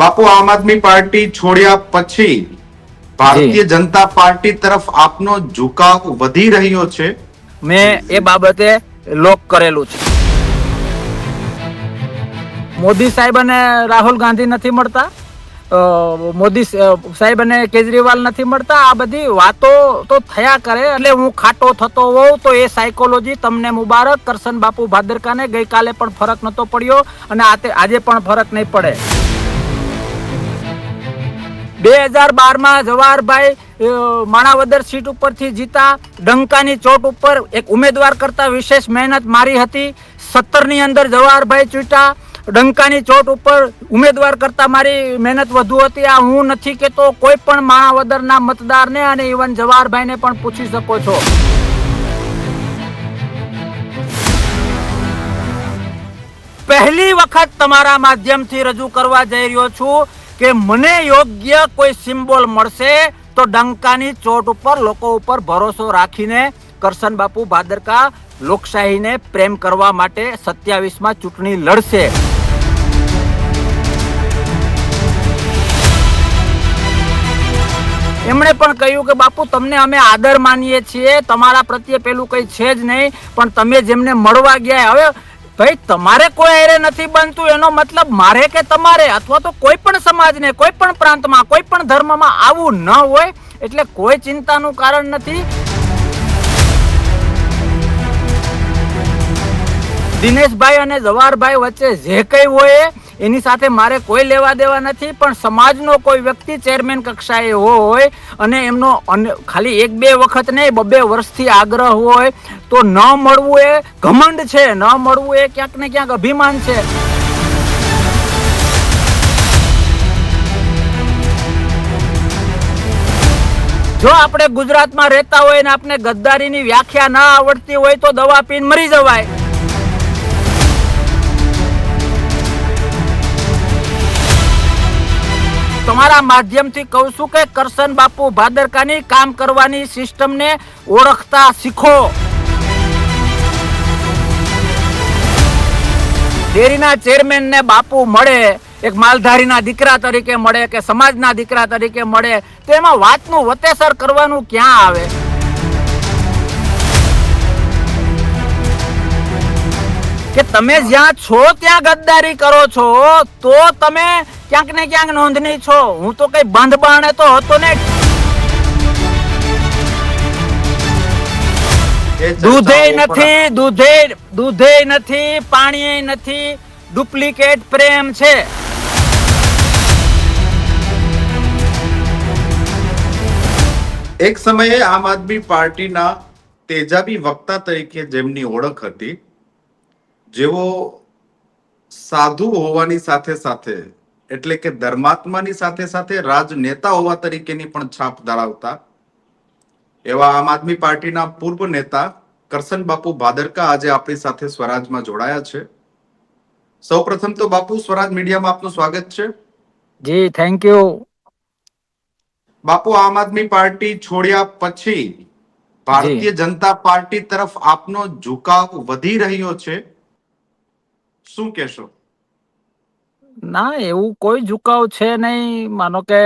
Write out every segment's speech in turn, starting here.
બાપુ આમ આદમી પાર્ટી છોડ્યા પછી ભારતીય જનતા પાર્ટી તરફ આપનો ઝુકાવ વધી રહ્યો છે? મેં એ બાબતે લોક કરેલું છે. મોદી સાહેબ અને રાહુલ ગાંધી નથી મળતા. મોદી સાહેબ અને કેજરીવાલ નથી મળતા. આ બધી વાતો તો થયા કરે એટલે હું ખાટો થતો હોઉં તો એ સાયકોલોજી તમને મુબારક. કરશન બાપુ ભાદરકાને ગઈકાલે પણ ફરક નતો પડ્યો અને આજે પણ ફરક નહીં પડે. બે હજાર બારમાં જવાહરભાઈ માણાવદર સીટ ઉપરથી જીતા. ડંકાની ચોટ ઉપર એક ઉમેદવાર કરતા વિશેષ મહેનત મારી હતી. સત્તરની અંદર જવાહરભાઈ ચૂંટા ડંકાની ચોટ ઉપર ઉમેદવાર કરતા મારી મહેનત વધુ હતી. આ હું નથી કેતો, કોઈ પણ માણાવદરના મતદારને અને ઇવન જવાહરભાઈને પણ પૂછી શકો છો. પહેલી વખત તમારા માધ્યમથી રજૂ કરવા જઈ રહ્યો છું. કે મને યોગ્ય કોઈ સિમ્બોલ મળશે તો ડંકાની ચોટ ઉપર, લોકો ઉપર ભરોસો રાખીને કરશન બાપુ ભાદરકા લોકશાહીને પ્રેમ કરવા માટે સત્યાવીસમાં ચૂંટણી લડશે. એમણે પણ કહ્યું કે, બાપુ, તમને અમે આદર માનીએ છીએ. તમારા પ્રત્યે પેલું કંઈ છે જ નહીં, પણ તમે જેમને મળવા ગયા, હવે ભાઈ તમારે કોઈ એરે નથી બનતું, એનો મતલબ મારે કે તમારે અથવા તો કોઈ પણ સમાજને, કોઈ પણ પ્રાંતમાં, કોઈ પણ ધર્મમાં આવું ન હોય, એટલે કોઈ ચિંતાનું કારણ નથી. દિનેશભાઈ અને જવાહરભાઈ વચ્ચે જે કંઈ હોય એની સાથે મારે કોઈ લેવા દેવા નથી, પણ સમાજનો કોઈ વ્યક્તિ ચેરમેન કક્ષાએ હોય અને એમનો ખાલી એક બે વખત નહીં બબે વર્ષથી આગ્રહ હોય, તો ન મળવું એ ઘમંડ છે. ન મળવું એ ક્યાંક ને ક્યાંક અભિમાન છે. જો આપણે ગુજરાતમાં રહેતા હોય ને આપણે ગદ્દારીની વ્યાખ્યા ના આવડતી હોય, તો દવા પીને મરી જવાય. તમારા માધ્યમથી કહું છું કે કરશન બાપુ ભાદરકાની કામ કરવાની સિસ્ટમને ઓળખતા શીખો. ડેરીના ચેરમેન ને બાપુ મળે, એક માલધારીના દીકરા તરીકે મળે કે સમાજના દીકરા તરીકે મળે, તો એમાં વાતનું વતેસર કરવાનું ક્યાં આવે? કે તમે જ્યાં છો, ત્યાં ગદ્દારી કરો છો, તો તમે ક્યાંક ને ક્યાંક નોંધની છો. હું તો કઈ બંધ બાણે તો હતો ને. દૂધે નથી દૂધે દૂધે નથી પાણીએ નથી. ડુપ્લિકેટ પ્રેમ છે. એક સમયે આમ આદમી પાર્ટીના તેજાબી વક્તા તરીકે જેમની ઓળખ હતી જેઓ સાધુ હોવાની સાથે સાથે એટલે કે ધર્માત્માની સાથે સાથે રાજનેતા હોવા તરીકેની પણ છાપ ધરાવતા એવા આમ આદમી પાર્ટીના પૂર્વ નેતા કરશન બાપુ ભાદરકા આજે આપણી સાથે સ્વરાજમાં જોડાયા છે. સૌ પ્રથમ તો બાપુ સ્વરાજ મીડિયામાં આપનું સ્વાગત છે. જી થેન્ક યુ બાપુ આમ આદમી પાર્ટી છોડ્યા પછી ભારતીય જનતા પાર્ટી તરફ આપનો ઝુકાવ વધી રહ્યો છે. શું કહેશો? ના, એવું કોઈ ઝુકાવ છે નહીં. માનો કે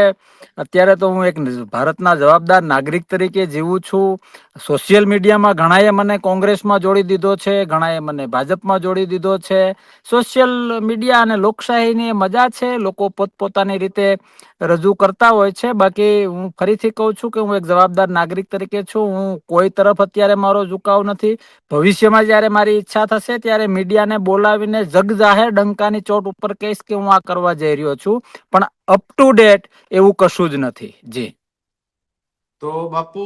અત્યારે તો હું એક ભારતના જવાબદાર નાગરિક તરીકે જીવું છું. સોશિયલ મીડિયામાં ઘણાએ મને કોંગ્રેસમાં જોડી દીધો છે, ઘણાએ મને ભાજપમાં જોડી દીધો છે. સોશિયલ મીડિયા અને લોકશાહીની મજા છે. લોકો પોતપોતાની રીતે રજૂ કરતા હોય છે. બાકી હું ફરીથી કહું છું કે હું એક જવાબદાર નાગરિક તરીકે છું. હું કોઈ તરફ અત્યારે મારો ઝુકાવ નથી. ભવિષ્યમાં જ્યારે મારી ઈચ્છા થશે ત્યારે મીડિયાને બોલાવીને જગ જાહેર ડંકાની ચોટ ઉપર કહીશ કે હું આ કરવા જઈ રહ્યો છું. પણ અપ ટુ ડેટ એવું કશું જ નથી. જી. તો બાપુ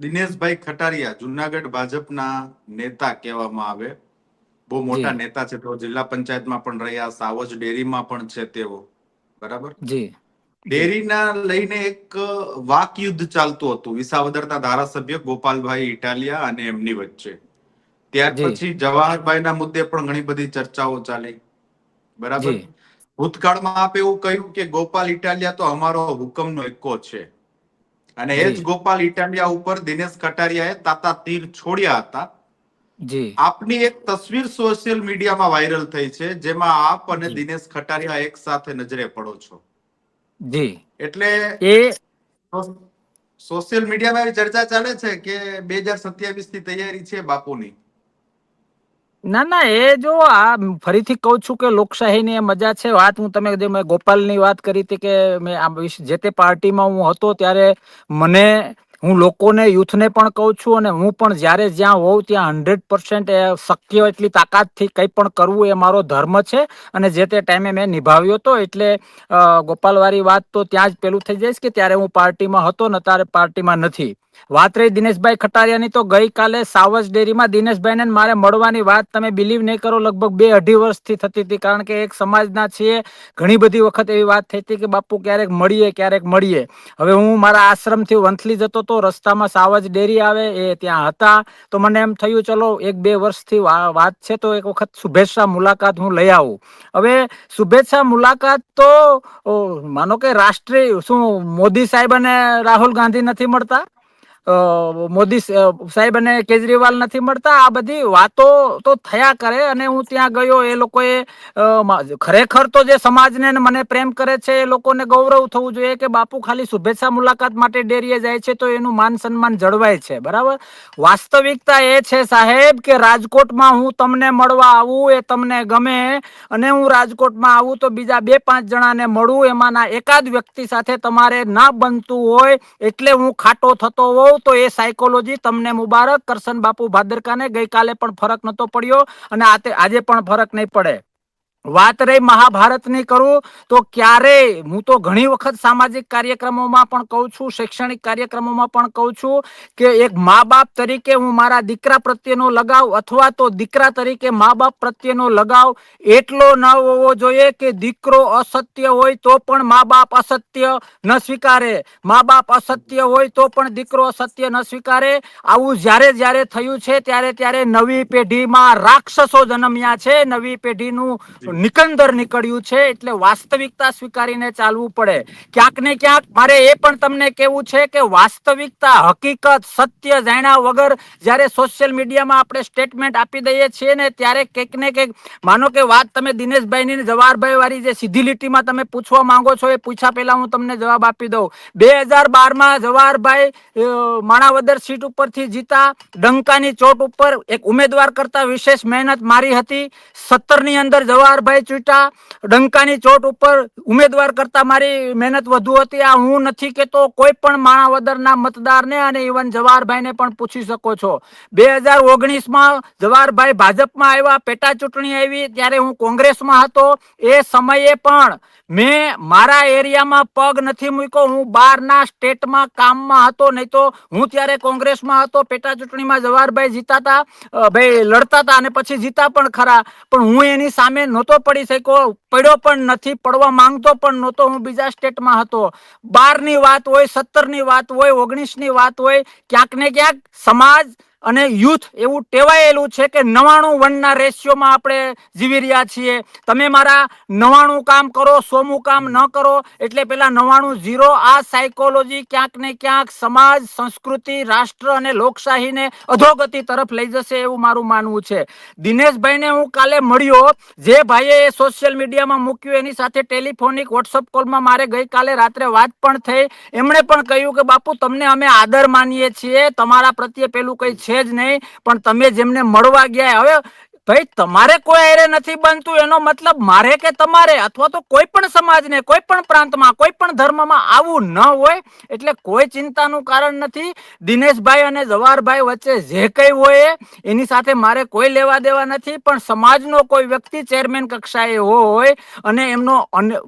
દિનેશભાઈ ખટારિયા, જુનાગઢ ભાજપના નેતા કહેવામાં આવે. બહુ મોટા નેતા છે તેઓ જિલ્લા પંચાયતમાં પણ રહ્યા સાવજ ડેરીમાં પણ છે તેઓ. બરાબર? જી. ડેરીના લઈને એક વાક યુદ્ધ ચાલતું હતું. વિસાવદરના ધારાસભ્ય ગોપાલભાઈ ઇટાલિયા અને એમની વચ્ચે. ત્યાર પછી જવાહરભાઈના મુદ્દે પણ ઘણી બધી ચર્ચાઓ ચાલી. બરાબર. ભૂતકાળમાં આપે એવું કહ્યું કે ગોપાલ ઇટાલિયા તો અમારો હુકમનો એકો છે. અને એ જ. ગોપાલ ઇટાલિયા ઉપર દિનેશ કટારિયાએ તાતા તીર છોડ્યા હતા. આપની એક તસવીર સોશિયલ મીડિયામાં વાયરલ થઈ છે જેમાં આપ અને દિનેશ ખટારિયા એક સાથે નજરે પડો છો. જી. એટલે એ સોશિયલ મીડિયામાં એવી ચર્ચા ચાલે છે કે બે હજાર સત્યાવીસની તૈયારી છે બાપુની? ના ના એ જો આ ફરીથી કહું છું કે લોકશાહીની એ મજા છે. વાત હું તમે જે મેં ગોપાલની વાત કરી હતી કે મેં આ જે તે પાર્ટીમાં હું હતો ત્યારે મને હું લોકોને, યુથને પણ કહું છું અને હું પણ જ્યારે જ્યાં હોઉં ત્યાં હંડ્રેડ પર્સન્ટ શક્ય એટલી તાકાતથી કંઈ પણ કરવું એ મારો ધર્મ છે અને જે તે ટાઈમે મેં નિભાવ્યો હતો એટલે ગોપાલવારી વાત તો ત્યાં જ પેલું થઈ જઈશ કે ત્યારે હું પાર્ટીમાં હતો ને ત્યારે પાર્ટીમાં નથી. વાત રહી દિનેશભાઈ ખટારિયાની, તો ગઈકાલે સાવજ ડેરીમાં દિનેશભાઈને મારે મળવાની વાત તમે બિલીવ નહીં કરો, લગભગ બે અઢી વર્ષથી થતી હતી, કારણ કે એક સમાજના છીએ, ઘણી બધી વખત એવી વાત થઈ હતી કે બાપુ ક્યારેક મળીએ ક્યારેક મળીએ. હવે હું મારા આશ્રમથી વંથલી જતો તો રસ્તામાં સાવજ ડેરી આવે, એ ત્યાં હતા. તો મને એમ થયું, ચલો, એક બે વર્ષથી વાત છે, તો એક વખત શુભેચ્છા મુલાકાત હું લઈ આવું. હવે શુભેચ્છા મુલાકાત તો માનો કે રાષ્ટ્રીય, શું મોદી સાહેબ અને રાહુલ ગાંધી નથી મળતા? મોદી સાહેબ અને કેજરીવાલ નથી મળતા. આ બધી વાતો તો થયા કરે અને હું ત્યાં ગયો. એ લોકોએ ખરેખર તો જે સમાજને મને પ્રેમ કરે છે, એ લોકોને ગૌરવ થવું જોઈએ કે બાપુ ખાલી શુભેચ્છા મુલાકાત માટે ડેરીએ જાય છે તો એનું માન સન્માન જળવાય છે. બરાબર? વાસ્તવિકતા એ છે સાહેબ કે રાજકોટમાં હું તમને મળવા આવું એ તમને ગમે અને હું રાજકોટમાં આવું તો બીજા બે પાંચ જણાને મળું. એમાંના એકાદ વ્યક્તિ સાથે તમારે ના બનતું હોય એટલે હું ખાટો થતો હોઉં. તો એ સાયકોલોજી તમને મુબારક. કરશન બાપુ ભાદરકાને ગઈકાલે પણ ફરક નતો પડ્યો અને આજે પણ ફરક નહીં પડે. વાત રહી મહાભારતની કરું, તો ક્યારે? હું તો ઘણી વખત સામાજિક કાર્યક્રમોમાં પણ કહું છું, શૈક્ષણિક કાર્યક્રમોમાં પણ કહું છું કે એક મા બાપ તરીકે હું મારા દીકરા પ્રત્યેનો લગાવ અથવા તો દીકરા તરીકે મા બાપ પ્રત્યેનો લગાવ એટલો ન હોવો જોઈએ કે દીકરો અસત્ય હોય તો પણ મા બાપ અસત્ય ન સ્વીકારે. મા બાપ અસત્ય હોય તો પણ દીકરો અસત્ય ન સ્વીકારે. આવું જ્યારે જ્યારે થયું છે, ત્યારે ત્યારે નવી પેઢીમાં રાક્ષસો જન્મ્યા છે. નવી પેઢીનું નિકંદર નીકળ્યું છે એટલે વાસ્તવિકતા સ્વીકારીને ચાલવું પડે. ક્યાંક ને ક્યાંક મારે એ પણ તમને કેવું છે કે વાસ્તવિકતા, હકીકત, સત્ય જાણ્યા વગર જ્યારે સોશિયલ મીડિયામાં આપણે સ્ટેટમેન્ટ આપી દઈએ છીએ ને ત્યારે કંઈક ને કંઈક, માનો કે વાત તમે દિનેશભાઈની જવાહરભાઈ વાળી જે સીધી લીટીમાં તમે પૂછવા માંગો છો એ પૂછ્યા પહેલા હું તમને જવાબ આપી દઉં. બે હજાર બારમાં જવાહરભાઈ માણાવદર સીટ ઉપરથી જીતા. ડંકાની ચોટ ઉપર એક ઉમેદવાર કરતા વિશેષ મહેનત મારી હતી. સત્તરની અંદર અંદર જવાહરભાઈ ચૂંટા, ડંકાની ચોટ ઉપર ઉમેદવાર કરતા મારી મહેનત વધુ હતી. આ હું નથી કેતો, કોઈ પણ માણાવદરના મતદારને અને ઇવન જવાહરભાઈને પણ પૂછી શકો છો. બે હજાર ઓગણીસમાં જવાહરભાઈ ભાજપમાં આવ્યા, પેટા ચૂંટણી આવી, ત્યારે હું કોંગ્રેસમાં હતો. એ સમયે પણ મેં મારા એરિયામાં પગ નથી મૂક્યો. હું બહારના સ્ટેટમાં કામમાં હતો, નહીં તો હું ત્યારે કોંગ્રેસમાં હતો. પેટા ચૂંટણીમાં જવાહરભાઈ જીતાતા હતા ભાઈ લડતા હતા અને પછી જીતા પણ ખરા. પણ હું એની સામે નહોતો પડી શક્યો, પડ્યો પણ નથી, પડવા માંગતો પણ નહોતો. હું બીજા સ્ટેટમાં હતો. બારની વાત હોય, સત્તરની વાત હોય, ઓગણીસની વાત હોય, ક્યાંક ને ક્યાંક સમાજ અને યુથ એવું ટેવાયેલું છે કે નવાણું વનના રેશિયોમાં આપણે જીવી રહ્યા છીએ. તમે મારા નવાણું કામ કરો, સોમું કામ ન કરો, એટલે પેલા નવાણું ઝીરો આ સાયકોલોજી ક્યાંક ને ક્યાંક સમાજ, સંસ્કૃતિ, રાષ્ટ્ર અને લોકશાહીને અધોગતિ તરફ લઈ જશે એવું મારું માનવું છે. દિનેશભાઈને હું કાલે મળ્યો, જે ભાઈએ સોશિયલ મીડિયામાં મૂક્યું, એની સાથે ટેલિફોનિક વોટ્સઅપ કોલમાં મારે ગઈકાલે રાત્રે વાત પણ થઈ. એમણે પણ કહ્યું કે, બાપુ, તમને અમે આદર માનીએ છીએ. તમારા પ્રત્યે પેલું કઈ છે જ નહીં પણ તમે જેમને મળવા ગયા હવે ભાઈ, તમારે કોઈ એરે નથી બનતું, એનો મતલબ મારે કે તમારે, અથવા તો કોઈ પણ સમાજને, કોઈ પણ પ્રાંતમાં, કોઈ પણ ધર્મમાં આવું ન હોય, એટલે કોઈ ચિંતાનું કારણ નથી. દિનેશભાઈ અને જવાહરભાઈ વચ્ચે જે કંઈ હોય, એની સાથે મારે કોઈ લેવા દેવા નથી, પણ સમાજનો કોઈ વ્યક્તિ ચેરમેન કક્ષાએ હોય, અને એમનો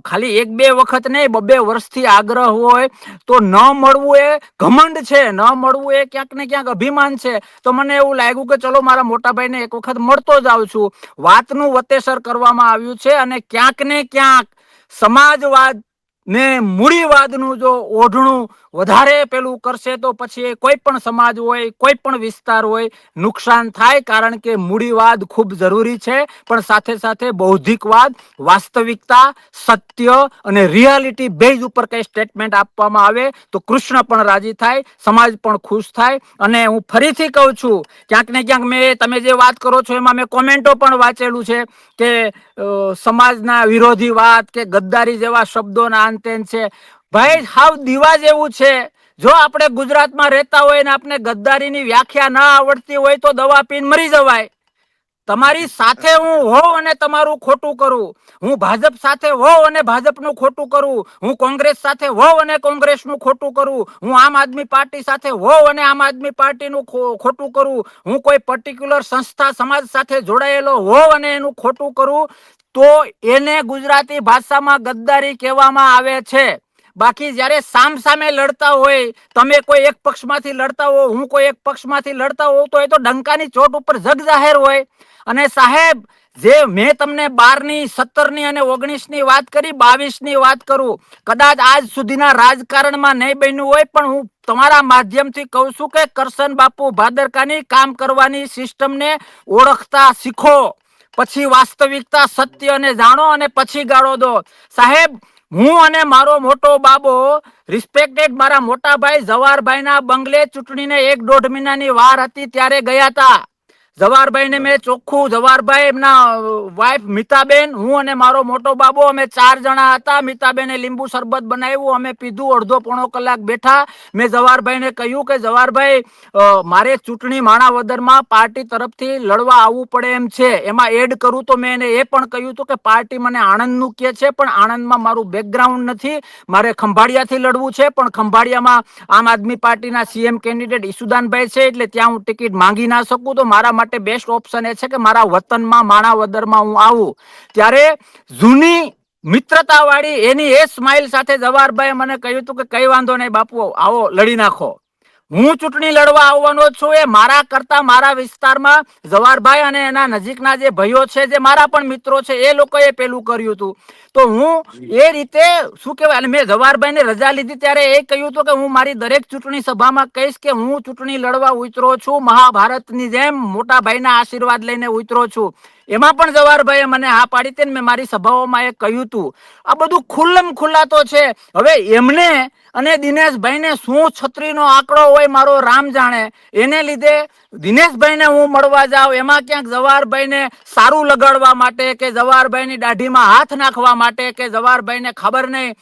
ખાલી એક બે વખત નહીં બબે વર્ષથી આગ્રહ હોય, તો ન મળવું એ ઘમંડ છે, ન મળવું એ ક્યાંક ને ક્યાંક અભિમાન છે. તો મને એવું લાગ્યું કે ચલો, મારા મોટાભાઈને એક વખત મળતો જ આવું છું. વાતનું વતેસર કરવામાં આવ્યું છે અને ક્યાંક ને ક્યાંક સમાજવાદ ને મૂડીવાદનું જો ઓઢણું વધારે પેલું કરશે તો પછી કોઈ પણ સમાજ હોય, કોઈ પણ વિસ્તાર હોય, નુકસાન થાય કારણ કે મૂડીવાદ ખૂબ જરૂરી છે. પણ સાથે સાથે બૌદ્ધિકવાદ, વાસ્તવિકતા, સત્ય અને રિયાલિટી બેઝ ઉપર કંઈ સ્ટેટમેન્ટ આપવામાં આવે તો કૃષ્ણ પણ રાજી થાય, સમાજ પણ ખુશ થાય. અને હું ફરીથી કહું છું, ક્યાંક ને ક્યાંક મેં તમે જે વાત કરો છો એમાં મેં કોમેન્ટો પણ વાંચેલું છે કે સમાજના વિરોધી વાત કે ગદ્દારી જેવા શબ્દોના અંતે છે. ભાઈ, હાવ દીવા જેવું છે. જો આપણે ગુજરાતમાં રહેતા હોય ને આપણે ગદ્દારીની વ્યાખ્યા ના આવડતી હોય તો દવા પીને મરી જવાય. તમારી સાથે હું હોઉં અને તમારું ખોટું કરું. હું ભાજપ સાથે હોઉં અને ભાજપનું ખોટું કરું. હું કોંગ્રેસ સાથે હોઉં અને કોંગ્રેસનું ખોટું કરું. હું આમ આદમી પાર્ટી સાથે હોઉં અને આમ આદમી પાર્ટીનું ખોટું કરું. હું કોઈ પર્ટિક્યુલર સંસ્થા સમાજ સાથે જોડાયેલો હોઉં અને એનું ખોટું કરું. તો એને ગુજરાતી ભાષામાં ગદ્દારી કહેવામાં આવે છે. બાકી જ્યારે સામ સામે લડતા હોય, તમે કોઈ એક પક્ષમાંથી લડતા હો, હું કોઈ એક પક્ષમાંથી લડતા હોઉં, તો એ તો ડંકાની ચોટ ઉપર જગ જાહેર હોય. અને સાહેબ, જે મેં તમને બારની, સત્તરની અને ઓગણીસની વાત કરી, બાવીસની વાત કરું, કદાચ આજ સુધીના રાજકારણમાં નહીં બન્યું હોય, પણ હું તમારા માધ્યમથી કહું છું કે કરશન બાપુ ભાદરકાની કામ કરવાની સિસ્ટમને ઓળખતા શીખો. પછી વાસ્તવિકતા સત્ય અને જાણો અને પછી ગાળો દો. સાહેબ, હું અને મારો મોટો બાબો રિસ્પેક્ટેડ મારા મોટા ભાઈ જવારભાઈના બંગલે ચૂંટણીને એક દોઢ મહિનાની વાર હતી ત્યારે ગયા હતા. જવારભાઈને મેં ચોખ્ખું જવારભાઈ એમના વાઈફ મિતાબેન, હું અને મારો મોટો બાબો, અમે ચાર જણા હતા. મિતાબેને લીંબુ શરબત બનાવ્યું, અમે પીધું, અડધો પોણો કલાક બેઠા. મેં જવારભાઈને કહ્યું કે જવારભાઈ મારે ચૂંટણી માણાવદરમાં પાર્ટી તરફથી લડવા આવવું પડે એમ છે. એમાં એડ કરું તો મેં એને એ પણ કહ્યું હતું કે, પાર્ટી મને આણંદનું કે છે, પણ આણંદમાં મારું બેકગ્રાઉન્ડ નથી. મારે ખંભાળિયાથી લડવું છે, પણ ખંભાળિયામાં આમ આદમી પાર્ટીના સીએમ કેન્ડિડેટ ઈસુદાનભાઈ છે, એટલે ત્યાં હું ટિકિટ માંગી ના શકું. તો મારા માટે બેસ્ટ ઓપ્શન એ છે કે મારા વતનમાં, માણાવદરમાં હું આવું. ત્યારે જૂની મિત્રતા વાળી એની એ સ્માઇલ સાથે જવાહરભાઈ મને કહ્યું હતું કે, કઈ વાંધો નહીં બાપુ, આવો, લડી નાખો. હું ચૂંટણી લડવા આવવાનો છું એ મારા કરતા મારા વિસ્તારમાં જવાહરભાઈ અને એના નજીકના જે ભાઈઓ છે, જે મારા પણ મિત્રો છે, એ લોકોએ પેલું કર્યું હતું. તો હું એ રીતે શું કહેવાય? અને મેં જવારભાઈને રજા લીધી ત્યારે એ કહ્યું હતું કે હું મારી દરેક ચૂંટણી સભામાં કહીશ કે હું ચૂંટણી લડવા ઉતરો છું, મહાભારતની જેમ મોટા ભાઈના આશીર્વાદ લઈને ઉતરો છું. એમાં પણ જવાહરભાઈએ મને હા પાડી હતી ને મેં મારી સભાઓમાં એ કહ્યું હતું આ બધું ખુલ્લમ ખુલ્લા તો છે. હવે એમને અને દિનેશભાઈને શું છત્રીનો આંકડો હોય મારો રામ જાણે? એને લીધે દિનેશભાઈને હું મળવા જાઉં. એમાં ક્યાંક જવાહરભાઈને સારું લગાડવા માટે કે જવાહરભાઈની દાઢીમાં હાથ નાખવા માટે કે જવાહરભાઈને ખબર નહીં?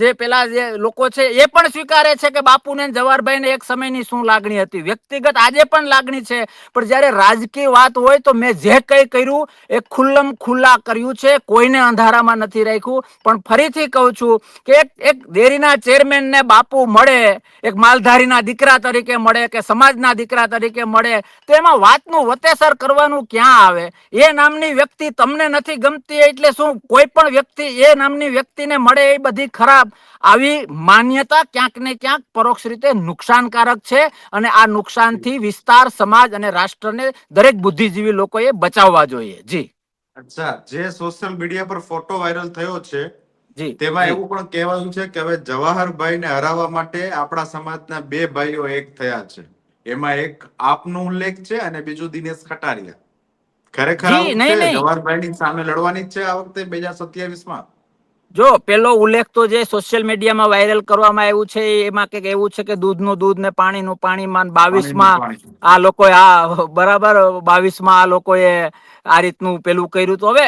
જે પેલા જે લોકો છે એ પણ સ્વીકારે છે કે બાપુને જવાહરભાઈને એક સમયની શું લાગણી હતી? વ્યક્તિગત આજે પણ લાગણી છે. પણ જ્યારે રાજકીય વાત હોય તો મેં જે કંઈ કર્યું એ ખુલ્લમ ખુલ્લા કર્યું છે. કોઈને અંધારામાં નથી રાખ્યું. પણ ફરીથી કહું છું કે એક ડેરીના ચેરમેન બાપુ મળે, એક માલધારીના દીકરા તરીકે મળે કે સમાજના દીકરા તરીકે મળે, તો એમાં વાતનું વતેસર કરવાનું ક્યાં આવે? એ નામની વ્યક્તિ તમને નથી ગમતી એટલે શું કોઈ પણ વ્યક્તિ એ નામની વ્યક્તિને મળે એ બધી ખરાબ આવી માન્યતા ક્યાંક ને ક્યાંક પરોક્ષ રીતે નુકસાનકારક છે અને આ નુકસાનથી વિસ્તાર સમાજ અને રાષ્ટ્રને દરેક બુદ્ધિજીવી લોકોએ બચાવવા જોઈએ. જી. અચ્છા જે સોશિયલ મીડિયા પર ફોટો વાયરલ થયો છે જી તેમાં એવું પણ કહેવાયું છે કે હવે જવાહરભાઈને હરાવવા માટે આપણા સમાજના બે ભાઈઓ એક થયા છે. એમાં એક આપનો ઉલ્લેખ છે અને બીજું દિનેશ ખટારિયા. ખરેખર. જવાહરભાઈની સામે લડવાની છે આ વખતે બે હજાર સત્યાવીસમાં જો પેલો ઉલ્લેખ તો જે સોશિયલ મીડિયામાં વાયરલ કરવામાં આવ્યું છે એમાં કે એવું છે કે દૂધનું દૂધ ને પાણીનું પાણીમાં બાવીસમાં આ લોકોએ આ બરાબર બાવીસમાં આ લોકોએ આ રીતનું પેલું કર્યું તો હવે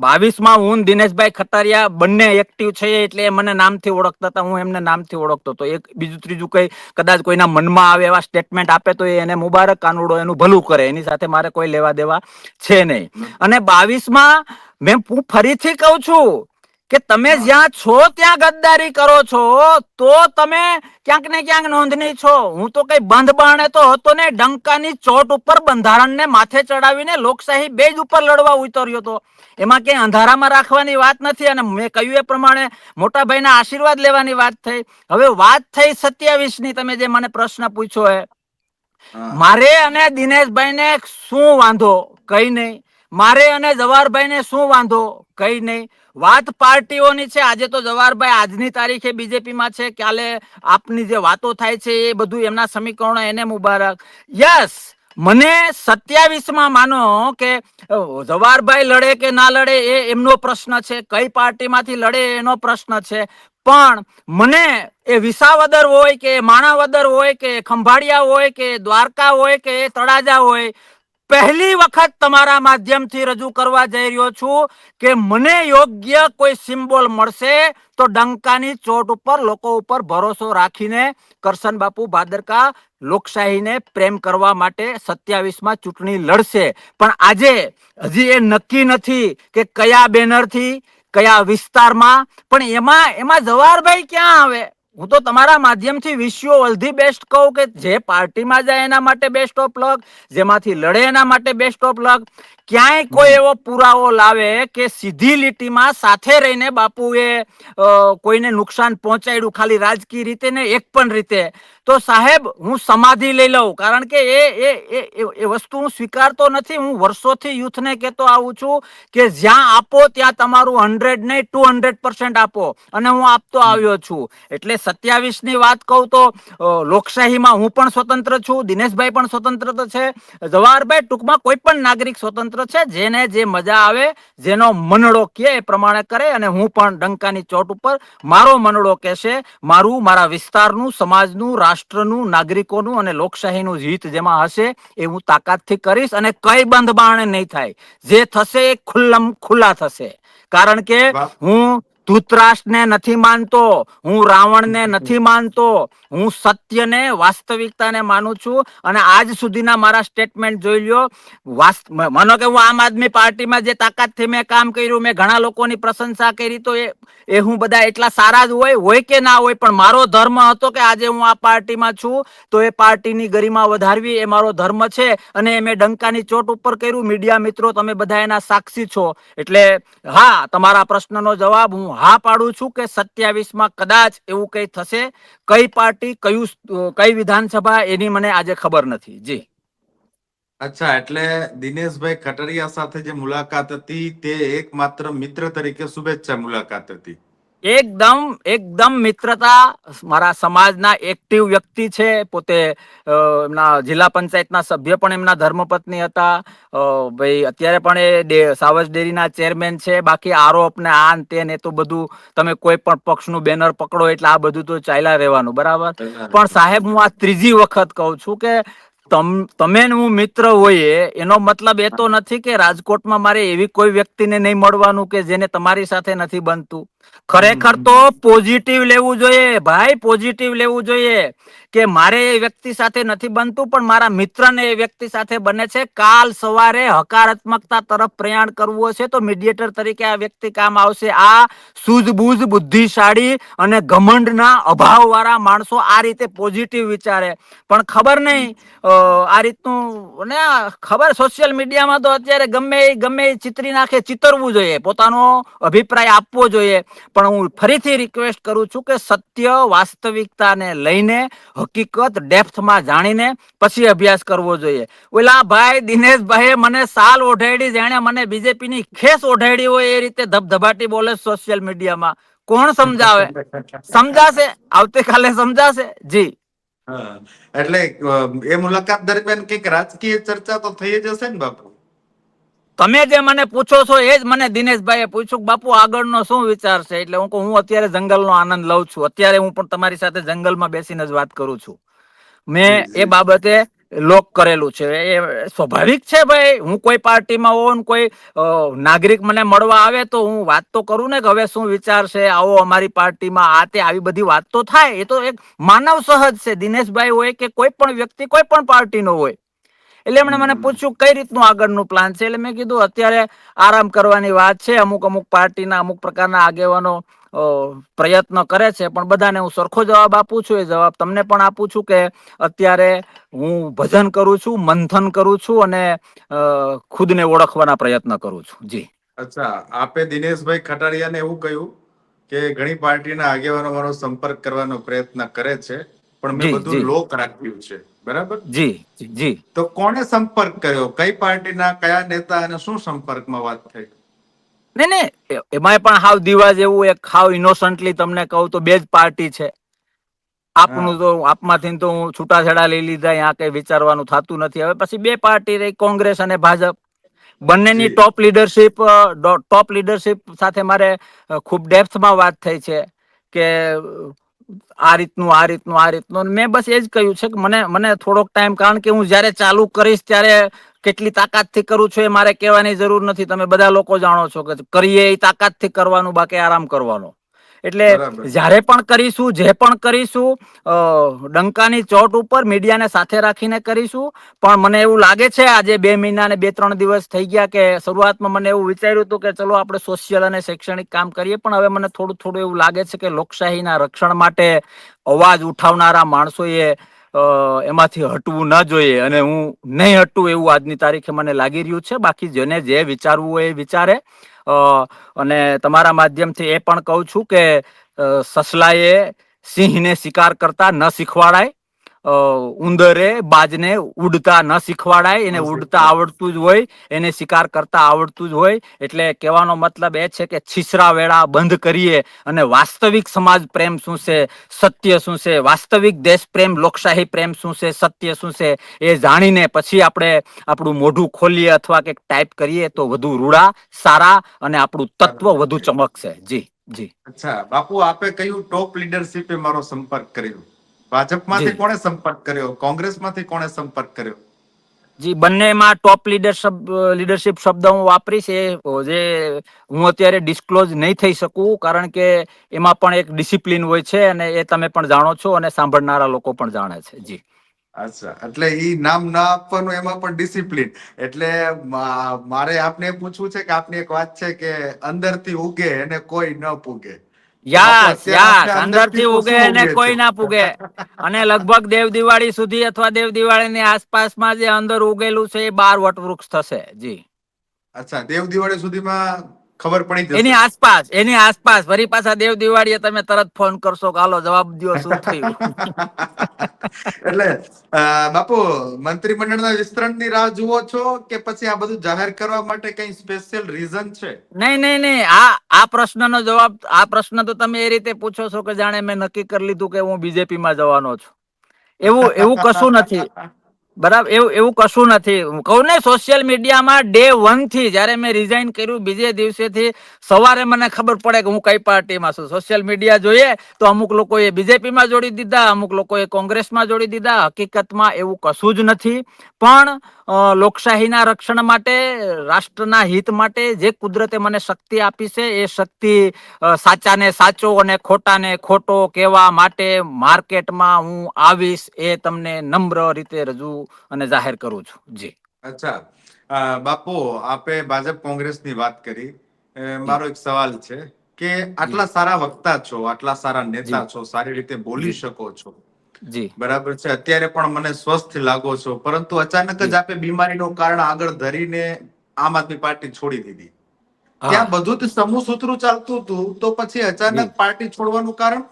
બાવીસમાં હું દિનેશભાઈ ખટારિયા બંને એક્ટિવ છે એટલે મને નામથી ઓળખતા હતા હું એમને નામથી ઓળખતો હતો. એક બીજું ત્રીજું કઈ કદાચ કોઈના મનમાં આવે એવા સ્ટેટમેન્ટ આપે તો એને મુબારક કાનુડો એનું ભલું કરે એની સાથે મારે કોઈ લેવા દેવા છે નહીં. અને બાવીસમાં મેં હું ફરીથી કહું છું કે તમે જ્યાં છો ત્યાં ગદ્દારી કરો છો તો તમે ક્યાંક ને ક્યાંક નોંધની છો. હું તો કઈ બંધ બાણે તો હતો ને ડંકાની ચોટ ઉપર બંધારણને માથે ચડાવીને લોકશાહી બેજ ઉપર લડવા ઉતર્યો હતો. એમાં ક્યાંય અંધારામાં રાખવાની વાત નથી અને મેં કહ્યું એ પ્રમાણે મોટાભાઈના આશીર્વાદ લેવાની વાત થઈ. હવે વાત થઈ સત્યાવીસની તમે જે મને પ્રશ્ન પૂછ્યો એ. મારે અને દિનેશભાઈ ને શું વાંધો? કઈ નહીં. મારે અને જવાહરભાઈને શું વાંધો? કઈ નહીં. વાત પાર્ટીઓની છે. આજે તો જવાહરભાઈ આજની તારીખે બીજેપીમાં છે. કાલે આપની જે વાતો થાય છે એ બધું એમના સમીકરણો એને મુબારક. યસ! મને સત્યાવીસમાં માનો કે જવાહરભાઈ લડે કે ના લડે એ એમનો પ્રશ્ન છે. કઈ પાર્ટીમાંથી લડે એનો પ્રશ્ન છે. પણ મને એ વિસાવદર હોય કે માણાવદર હોય કે ખંભાળિયા હોય કે દ્વારકા હોય કે તળાજા હોય પહેલી વખત તમારા માધ્યમથી રજૂ કરવા જઈ રહ્યો છું કે મને યોગ્ય કોઈ સિમ્બોલ મળશે તો ડંકાની ચોટ ઉપર, લોકો ઉપર ભરોસો રાખીને કરશન બાપુ ભાદરકા લોકશાહીને પ્રેમ કરવા માટે સત્યાવીસમાં ચૂંટણી લડશે. પણ આજે હજી એ નક્કી નથી કે કયા બેનરથી, કયા વિસ્તારમાં, પણ એમાં એમાં જવાહરભાઈ ક્યાં આવે? હું તો તમારા માધ્યમથી wish you all the best કહું કે જે પાર્ટીમાં જાય એના માટે બેસ્ટ ઓફ લક જેમાંથી લડે એના માટે બેસ્ટ ઓફ લક ક્યાંય કોઈ એવો પુરાવો લાવે કે સીધી લીટીમાં સાથે રહીને બાપુએ કોઈને નુકસાન પહોંચાડ્યું ખાલી રાજકીય રીતે ને એક પણ રીતે. તો સાહેબ હું સમાધિ લઈ લઉં કારણ કે એ એ એ વસ્તુ હું સ્વીકારતો નથી. હું વર્ષોથી યુથને કહેતો આવું છું કે જ્યાં આપો ત્યાં તમારું હંડ્રેડ નહીં ટુ હંડ્રેડ પર્સન્ટ આપો. અને હું આપતો આવ્યો છું. એટલે સત્યાવીસની વાત કહું તો લોકશાહીમાં હું પણ સ્વતંત્ર છું દિનેશભાઈ પણ સ્વતંત્ર છે. જવાહરભાઈ ટૂંકમાં કોઈ પણ નાગરિક સ્વતંત્ર છે જેને જે મજા આવે જેનો મનડો કે એ પ્રમાણે કરે અને હું પણ ડંકાની ચોટ ઉપર મારો મનડો કહેશે મારું મારા વિસ્તારનું સમાજનું રાષ્ટ્રનું નાગરિકોનું અને લોકશાહીનું હિત જેમાં હશે એ હું તાકાતથી કરીશ અને કઈ બંધ બારણે નહીં થાય. જે થશે એ ખુલ્લમ ખુલ્લા થશે. કારણ કે હું ધૂતરાષ્ટ્રને નથી માનતો, હું રાવણને નથી માનતો, હું સત્યને, વાસ્તવિકતાને માનું છું અને આજ સુધીના મારા સ્ટેટમેન્ટ જોઈ લ્યો. માનો કે હું આમ આદમી પાર્ટીમાં જે તાકાતથી મેં કામ કર્યું, મેં ઘણા લોકોની પ્રશંસા કરી, તો એ એ હું બધા એટલા સારા જ હોય હોય કે ના હોય, પણ મારો ધર્મ હતો કે આજે હું આ પાર્ટીમાં છું, તો એ પાર્ટીની ગરિમા વધારવી એ મારો ધર્મ છે અને મેં ડંકાની ચોટ ઉપર કર્યું. મીડિયા મિત્રો, તમે બધા એના સાક્ષી છો. એટલે, હા, તમારા પ્રશ્નનો જવાબ હું હા પાડું છું કે સત્યાવીસમાં કદાચ એવું કઈ થશે? કઈ પાર્ટી, કયું કઈ વિધાનસભા એની મને આજે ખબર નથી. જી. અચ્છા, એટલે દિનેશભાઈ ખટરિયા સાથે જે મુલાકાત હતી તે એકમાત્ર મિત્ર તરીકે શુભેચ્છા મુલાકાત હતી. એકદમ એકદમ મિત્રતા મારા સમાજના એક્ટિવ વ્યક્તિ છે. પોતે એમના જિલ્લા પંચાયતના સભ્ય પણ એમના ધર્મપત્ની હતા. ભાઈ અત્યારે પણ એ સાવજ ડેરીના ચેરમેન છે. બાકી આરોપ ને આ તે ને એ તો બધું તમે કોઈ પણ પક્ષનું બેનર પકડો એટલે આ બધું તો ચાલ્યા રહેવાનું બરાબર? પણ સાહેબ હું આ ત્રીજી વખત કહું છું કે તમ તમે હું મિત્ર હોઈએ એનો મતલબ એ તો નથી કે રાજકોટમાં મારે એવી કોઈ વ્યક્તિને નહીં મળવાનું કે જેને તમારી સાથે નથી બનતું. ખરેખર તો પોઝિટિવ લેવું જોઈએ. ભાઈ પોઝિટિવ લેવું જોઈએ કે મારે એ વ્યક્તિ સાથે નથી બનતું પણ મારા મિત્રને એ વ્યક્તિ સાથે બને છે. કાલ સવારે હકારાત્મકતા તરફ પ્રયાણ કરવું હશે તો મીડિયેટર તરીકે આ વ્યક્તિ કામ આવશે. આ સૂઝબૂઝ બુદ્ધિશાળી અને ઘમંડના અભાવવાળા માણસો આ રીતે પોઝિટિવ વિચારે. પણ ખબર નહીં આ રીતનું ને ખબર સોશિયલ મીડિયામાં તો અત્યારે ગમે એ ગમે એ ચિતરી નાખે ચિતરવું જોઈએ. પોતાનો અભિપ્રાય આપવો જોઈએ. પણ હું ફરીથી રિક્વેસ્ટ કરું છું કે સત્ય, વાસ્તવિકતાને લઈને હકીકત ડેપ્થમાં જાણીને પછી અભ્યાસ કરવો જોઈએ. ઓલા ભાઈ દિનેશભાઈએ મને સાલ ઓઢાડી, જેણે મને બીજેપીની ખેસ ઓઢાડી હોય એ રીતે ધબધબાટી બોલે સોશિયલ મીડિયામાં કોણ સમજાવે? સમજાશે? આવતીકાલે સમજાશે? જી. એટલે એ મુલાકાત દરમિયાન કંઈક રાજકીય ચર્ચા તો થઈ જ હશે ને બાપુ? તમે જે મને પૂછો છો એ જ મને દિનેશભાઈએ પૂછ્યું કે બાપુ આગળનો શું વિચાર છે? એટલે હું હું અત્યારે જંગલનો આનંદ લઉં છું. અત્યારે હું પણ તમારી સાથે જંગલમાં બેસીને જ વાત કરું છું. મેં. એ બાબતે લોક કરેલું છે. એ સ્વાભાવિક છે ભાઈ? હું કોઈ પાર્ટીમાં હોઉં કોઈ નાગરિક મને મળવા આવે તો હું વાત તો કરું ને કે હવે શું વિચાર છે? આવો અમારી પાર્ટીમાં આ તે આવી બધી વાત તો થાય. એ તો એક માનવ સહજ છે. દિનેશભાઈ હોય કે કોઈ પણ વ્યક્તિ કોઈ પણ પાર્ટીનો હોય એટલે એમણે મને પૂછ્યું કઈ રીતનું આગળનું પ્લાન છે? એટલે મેં કીધું અત્યારે આરામ કરવાની વાત છે. અમુક અમુક પાર્ટીના અમુક પ્રકારના આગેવાનો પ્રયત્ન કરે છે પણ બધાને હું સરખો જવાબ આપું છું. એ જવાબ તમને પણ આપું છું કે અત્યારે હું ભજન કરું છું મંથન કરું છું અને ખુદને ઓળખવાના પ્રયત્ન કરું છું. જી. અચ્છા આપે દિનેશભાઈ ખટારિયાને એવું કહ્યું કે ઘણી પાર્ટીના આગેવાનો મારો સંપર્ક કરવાનો પ્રયત્ન કરે છે પણ મેં બધું. લોક રાખ્યું છે. બરાબર? જી જી તો કોણે સંપર્ક કર્યો? કઈ પાર્ટીના કયા નેતા અને શું સંપર્કમાં વાત થઈ? નહીં નહીં એમાં એમાંય પણ હાવ દીવા જેવું એક હાવ ઇનોસન્ટલી તમને કહું તો બે જ પાર્ટી છે. આપનું તો આપમાંથી તો હું છૂટાછેડા લઈ લીધા અહીંયા કઈ વિચારવાનું થતું નથી. હવે પછી બે પાર્ટી રહી કોંગ્રેસ અને ભાજપ. બંનેની ટોપ લીડરશિપ ટોપ લીડરશિપ સાથે મારે ખૂબ ડેપ્થમાં વાત થઈ છે કે આ રીતનું આ રીતનું આ રીતનું. મેં બસ એ જ કહ્યું છે કે મને મને થોડોક ટાઈમ કારણ કે હું જ્યારે ચાલુ કરીશ ત્યારે કેટલી તાકાતથી કરું છું એ મારે કહેવાની જરૂર નથી. તમે બધા લોકો જાણો છો કે કરીએ એ તાકાતથી કરવાનું, બાકી આરામ કરવાનો. એટલે જ્યારે પણ કરીશું જે પણ કરીશું ડંકાની ચોટ ઉપર મીડિયાને સાથે રાખીને કરીશું. પણ મને એવું લાગે છે આજે બે મહિના ને બે ત્રણ દિવસ થઈ ગયા કે શરૂઆતમાં મને એવું વિચાર્યું હતું કે ચલો આપણે સોશિયલ અને શૈક્ષણિક કામ કરીએ પણ હવે મને થોડું થોડું એવું લાગે છે કે લોકશાહીના રક્ષણ માટે અવાજ ઉઠાવનારા માણસોએ એમાંથી હટવું ન જોઈએ. અને હું નહીં હટું એવું આજની તારીખે મને લાગી રહ્યું છે. બાકી જેને જે વિચારવું હોય એ વિચારે. અને તમારા માધ્યમથી એ પણ કહું છું કે સસલાએ સિંહને શિકાર કરતા ન શીખવાડાય. ઉંદરે બાજને ઉડતા ન શીખવાડાય એને ઉડતા આવડતું જ હોય એને શિકાર કરતા આવડતું જ હોય. એટલે કહેવાનો મતલબ એ છે કે છીસરા વેળા બંધ કરીએ અને વાસ્તવિક સમાજ પ્રેમ શું છે સત્ય શું છે વાસ્તવિક દેશ પ્રેમ લોકશાહી પ્રેમ શું છે સત્ય શું છે એ જાણીને પછી આપણે આપણું મોઢું ખોલીએ અથવા કે ટાઈપ કરીએ તો વધુ રૂડા સારા અને આપણું તત્વ વધુ ચમકશે. જી જી. અચ્છા બાપુ આપે કયું ટોપ લીડરશિપે મારો સંપર્ક કર્યો? ભાજપમાંથી કોણે સંપર્ક કર્યો? કોંગ્રેસમાંથી કોણે સંપર્ક કર્યો? જી બંનેમાં ટોપ લીડરશિપ લીડરશિપ શબ્દ હું વાપરીશ. એ જે હું અત્યારે ડિસ્ક્લોઝ નહીં થઈ શકું કારણ કે એમાં પણ એક ડિસિપ્લિન હોય છે અને એ તમે પણ જાણો છો અને સાંભળનારા લોકો પણ જાણે છે. જી. અચ્છા. એટલે ઈ નામ ના આપવાનું એમાં પણ ડિસિપ્લિન એટલે મારે આપને એ પૂછવું છે કે આપની એક વાત છે કે અંદરથી ઉગે એને કોઈ ન પૂગે. યાસ યાસ અંદરથી ઉગે શું કોઈ ના પૂગે. અને લગભગ દેવ દિવાળી સુધી અથવા દેવ દિવાળીની આસપાસમાં જે અંદર ઉગેલું છે એ બાર વટવૃક્ષ થશે જી. અચ્છા દેવ દિવાળી સુધીમાં ખબર પડી જશે. એની આસપાસ એની આસપાસ ફરી પાછા દેવ દિવાળીએ તમે તરત ફોન કરશો કે હાલો જવાબ દો શું થયું? એટલે બાપુ મંત્રીમંડળના વિસ્તરણની રાહ જુઓ છો કે પછી આ બધું જાહેર કરવા માટે કઈ સ્પેશિયલ રીઝન છે? નહીં નહીં નહીં. આ આ પ્રશ્નનો જવાબ આ પ્રશ્ન તો તમે એ રીતે પૂછો છો કે જાણે મેં નક્કી કરી લીધું કે હું બીજેપી માં જવાનો છું. એવું એવું કશું નથી. બરાબર, એવું એવું કશું નથી. કહું ને સોશિયલ મીડિયામાં ડે વનથી જ્યારે મેં રિઝાઇન કર્યું, બીજે દિવસેથી સવારે મને ખબર પડે કે હું કઈ પાર્ટીમાં છું. સોશિયલ મીડિયા જોઈએ તો અમુક લોકોએ બીજેપીમાં જોડી દીધા, અમુક લોકોએ કોંગ્રેસમાં જોડી દીધા. હકીકતમાં એવું કશું જ નથી. પણ લોકશાહીના રક્ષણ માટે, રાષ્ટ્રના હિત માટે જે કુદરતે મને શક્તિ આપી છે, એ શક્તિ સાચાને સાચો અને ખોટાને ખોટો કહેવા માટે માર્કેટમાં હું આવીશ એ તમને નમ્ર રીતે રજૂ અને જાહેર કરું છું. જી. અચ્છા. બાપુ આપે ભાજપ કોંગ્રેસની વાત કરી. મારો એક સવાલ છે કે આટલા સારા વક્તા છો આટલા સારા નેતા છો સારી રીતે બોલી શકો છો. જી. બરાબર છે. અત્યારે પણ મને સ્વસ્થ લાગો છો પરંતુ અચાનક જ. આપે બીમારીનું કારણ આગળ ધરીને આમ આદમી પાર્ટી છોડી દીધી. ત્યાં બધું જ સમૂહ સૂત્રું ચાલતું હતું તો પછી અચાનક પાર્ટી છોડવાનું કારણ?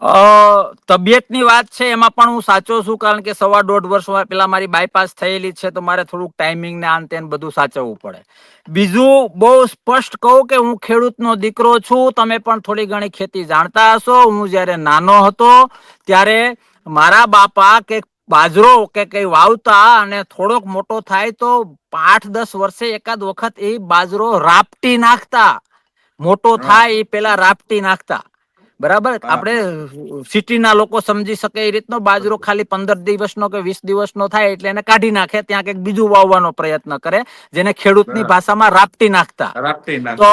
તબિયતની વાત છે એમાં પણ હું સાચો છું કારણ કે સવા દોઢ વર્ષ પેલા મારી બાયપાસ થયેલી છે તો મારે થોડુંક ટાઈમિંગ ને આન તેન બધું સાચવવું પડે. બીજું બહુ સ્પષ્ટ કહું કે હું ખેડૂતનો દીકરો છું તમે પણ થોડી ઘણી ખેતી જાણતા હશો. હું જ્યારે નાનો હતો ત્યારે મારા બાપા કે બાજરો કે કઈ વાવતા અને થોડોક મોટો થાય તો આઠ દસ વર્ષે એકાદ વખત એ બાજરો રાપટી નાખતા. મોટો થાય એ પેલા રાપટી નાખતા. બરાબર? આપણે સિટીના લોકો સમજી શકે એ રીતનો બાજરો ખાલી પંદર દિવસનો કે વીસ દિવસનો થાય એટલે એને કાઢી નાખે ત્યાં કંઈક બીજું વાવવાનો પ્રયત્ન કરે જેને ખેડૂતની. ભાષામાં રાપટી નાખતા. રાપટી તો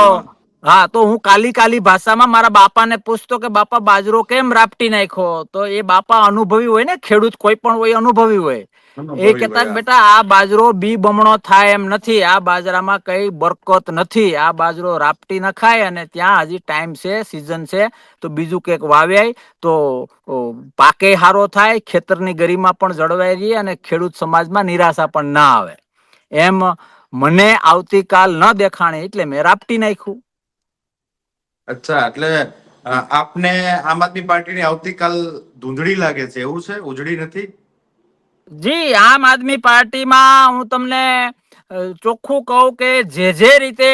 હા તો હું કાલી કાલી ભાષામાં મારા બાપાને પૂછતો કે બાપા બાજરો કેમ રાપટી નાખ્યો? તો એ બાપા અનુભવી હોય ને ખેડૂત કોઈ પણ હોય અનુભવી હોય. એ કહેતા બેટા આ બાજરો બી બમણો થાય એમ નથી. આ બાજરામાં કઈ બરકત નથી. આ બાજરો રાપટી નખાય અને ત્યાં હજી ટાઈમ છે સીઝન છે. તો બીજું કંઈક વાવ્યાય તો પાકે હારો થાય ખેતરની ગરિમા પણ જળવાઈ રહી અને ખેડૂત સમાજમાં નિરાશા પણ ના આવે. એમ મને આવતીકાલ ન દેખાણે એટલે મેં રાપટી નાખ્યું. અચ્છા, એટલે આપને આમ આદમી પાર્ટીની આવતીકાલ ધૂંધળી લાગે છે, એવું છે? ઉજળી નથી? જી, આમ આદમી પાર્ટીમાં હું તમને ચોખ્ખું કહું કે જે જે રીતે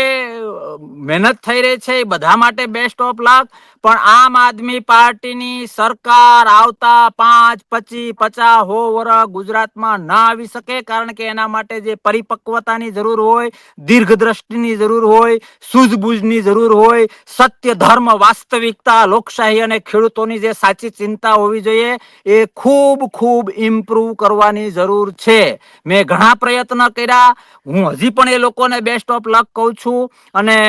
મહેનત થઈ રહી છે, એ બધા માટે બેસ્ટ ઓફ લક પણ આમ આદમી પાર્ટીની સરકાર આવતા પાંચ, પચી, પચાસ હો વર્ષ ગુજરાતમાં ના આવી શકે કારણ કે એના માટે જે પરિપક્વતાની જરૂર હોય દીર્ઘ દ્રષ્ટિની જરૂર હોય, સૂઝબૂઝની જરૂર હોય, સત્ય, ધર્મ, વાસ્તવિકતા, લોકશાહી અને ખેડૂતોની જે સાચી ચિંતા હોવી જોઈએ, એ ખૂબ ખૂબ ઇમ્પ્રુવ કરવાની જરૂર છે. મેં ઘણા પ્રયત્ન કર્યા. હું હજી પણ એ લોકોને બેસ્ટ ઓફ લક કહું છું અને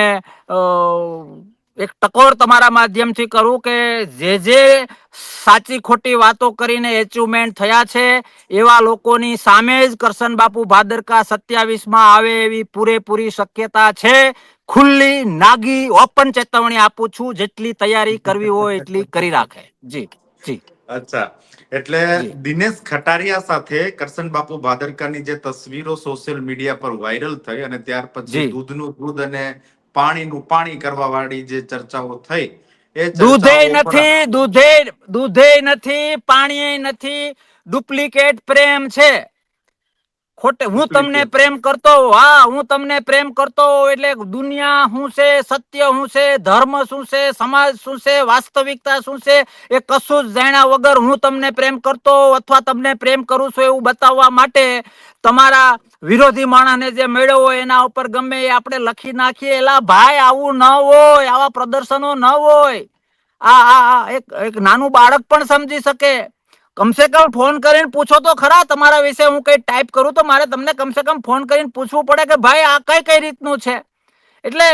એક ટકોર તમારા માધ્યમથી કરું કે જે જે સાચી ખોટી વાતો કરીને એચિવમેન્ટ થયા છે એવા લોકોની સામે જ કરશન બાપુ ભાદરકા સત્યાવીસમાં આવે એવી પૂરેપૂરી શક્યતા છે. ખુલ્લી નાગી ઓપન ચેતવણી આપું છું. જેટલી તૈયારી કરવી હોય એટલી કરી રાખે. જી જી. અચ્છા. એટલે દિનેશ ખટારિયા સાથે કરશન બાપુ ભાદરકાની જે તસવીરો સોશિયલ મીડિયા પર વાયરલ થઈ અને ત્યાર પછી દૂધનું દૂધ અને પાણીનું પાણી કરવા વાળી જે ચર્ચાઓ થઈ એ દૂધે નથી દૂધે દૂધે નથી પાણી નથી ડુપ્લિકેટ પ્રેમ છે. ખોટે હું તમને પ્રેમ કરતો હા હું તમને પ્રેમ કરતો એટલે દુનિયા શું છે સત્ય શું છે ધર્મ શું છે સમાજ શું છે વાસ્તવિકતા શું છે એ કશું જ જાણ્યા વગર હું તમને પ્રેમ કરતો અથવા તમને પ્રેમ કરું છું એવું બતાવવા માટે તમારા વિરોધી માણસને જે મેળવ્યો હોય એના ઉપર ગમે એ આપણે લખી નાખીએ. એલા ભાઈ, આવું ન હોય, આવા પ્રદર્શનો ન હોય. આ આ એક એક નાનું બાળક પણ સમજી શકે. કમસે કમ ફોન કરીને પૂછો તો ખરા, તમારા વિશે હું કઈ ટાઈપ કરું તો મારે તમને કમસે કમ ફોન કરીને પૂછવું પડે કે ભાઈ, આ કઈ કઈ રીતનું છે? એટલે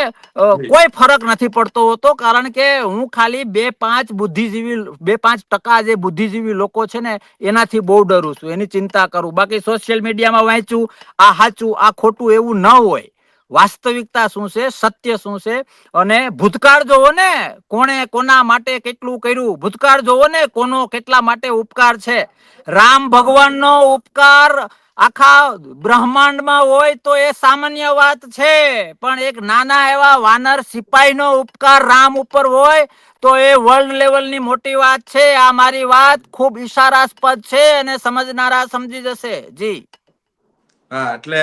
કોઈ ફરક નથી પડતો હોતો કારણ કે હું ખાલી બે પાંચ બુદ્ધિજીવી બે પાંચ ટકા જે બુદ્ધિજીવી લોકો છે ને એનાથી બહુ ડરું છું એની ચિંતા કરું. બાકી સોશિયલ મીડિયામાં વાંચ્યું આ સાચું આ ખોટું એવું ન હોય. વાસ્તવિકતા શું છે સત્ય શું છે અને ભૂતકાળ જોવો ને કોણે કોના માટે કેટલું કર્યું? ભૂતકાળ જોવો ને કોનો કેટલા માટે ઉપકાર છે? રામ ભગવાનનો ઉપકાર આખા બ્રહ્માંડમાં હોય તો એ સામાન્ય વાત છે, પણ એક નાના એવા વાનર સિપાહીનો ઉપકાર રામ ઉપર હોય તો એ વર્લ્ડ લેવલની મોટી વાત છે. આ મારી વાત ખૂબ ઈશારાસ્પદ છે અને સમજનારા સમજી જશે. જી. હા, એટલે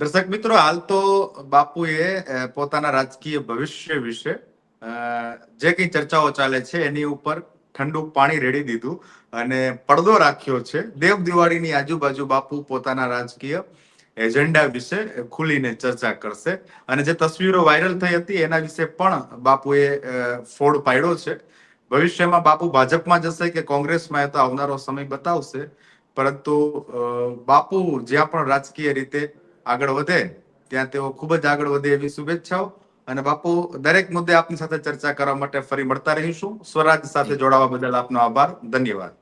દર્શક મિત્રો, હાલ તો બાપુએ પોતાના રાજકીય ભવિષ્ય વિશે જે કઈ ચર્ચાઓ ચાલે છે એની ઉપર ઠંડુ પાણી રેડી દીધું અને પડદો રાખ્યો છે. દેવ દિવાળીની આજુબાજુ બાપુ પોતાના રાજકીય એજન્ડા વિશે ખુલીને ચર્ચા કરશે. અને જે તસવીરો વાયરલ થઈ હતી એના વિશે પણ બાપુએ ફોડ પાડ્યો છે. ભવિષ્યમાં બાપુ ભાજપમાં જશે કે કોંગ્રેસમાં, એ તો આવનારો સમય બતાવશે. પરંતુ બાપુ જ્યાં પણ રાજકીય રીતે આગળ વધે, ત્યાં તેઓ ખૂબ જ આગળ વધે એવી શુભેચ્છાઓ. અને બાપુ, દરેક મુદ્દે આપની સાથે ચર્ચા કરવા માટે ફરી મળતા રહીશું. સ્વરાજ સાથે જોડાવા બદલ આપનો આભાર. ધન્યવાદ.